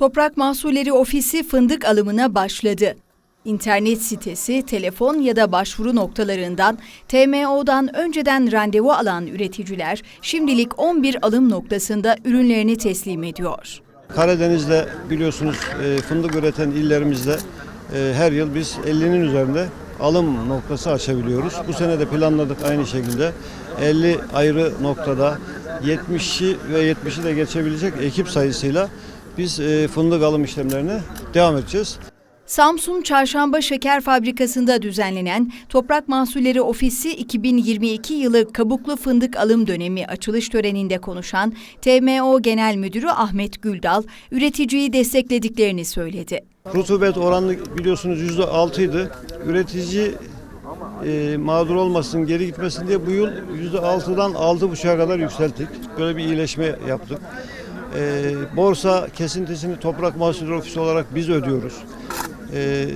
Toprak Mahsulleri Ofisi fındık alımına başladı. İnternet sitesi, telefon ya da başvuru noktalarından TMO'dan önceden randevu alan üreticiler şimdilik 11 alım noktasında ürünlerini teslim ediyor. Karadeniz'de biliyorsunuz e, fındık üreten illerimizde e, her yıl biz 50'nin üzerinde alım noktası açabiliyoruz. Bu sene de planladık aynı şekilde 50 ayrı noktada 70'i ve 70'i de geçebilecek ekip sayısıyla biz e, fındık alım işlemlerine devam edeceğiz. Samsun Çarşamba Şeker Fabrikası'nda düzenlenen Toprak Mahsulleri Ofisi 2022 yılı kabuklu fındık alım dönemi açılış töreninde konuşan TMO Genel Müdürü Ahmet Güldal, üreticiyi desteklediklerini söyledi. Rutubet oranı biliyorsunuz %6 idi. Üretici e, mağdur olmasın, geri gitmesin diye bu yıl %6'dan 6,5'a kadar yükselttik. Böyle bir iyileşme yaptık. E, borsa kesintisini Toprak Mahsulleri Ofisi olarak biz ödüyoruz. E,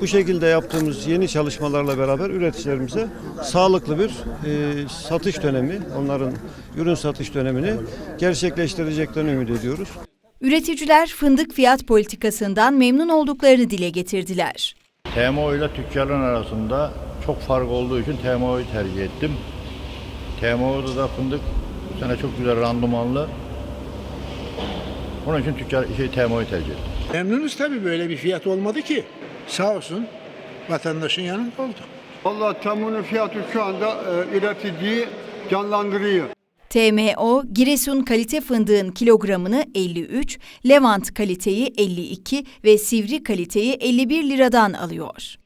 bu şekilde yaptığımız yeni çalışmalarla beraber üreticilerimize sağlıklı bir e, satış dönemi, onların ürün satış dönemini gerçekleştireceklerini ümit ediyoruz. Üreticiler fındık fiyat politikasından memnun olduklarını dile getirdiler. TMO ile tüccarın arasında çok fark olduğu için TMO'yu tercih ettim. TMO'da da fındık bu sene çok güzel randımanlı. Onun için tüccar şey TMO'yu tercih ettim. Memnunuz tabii böyle bir fiyat olmadı ki. Sağ olsun vatandaşın yanında olduk. Vallahi tamunun fiyatı şu anda e, üreticiyi canlandırıyor. TMO, Giresun kalite fındığın kilogramını 53, Levant kaliteyi 52 ve Sivri kaliteyi 51 liradan alıyor.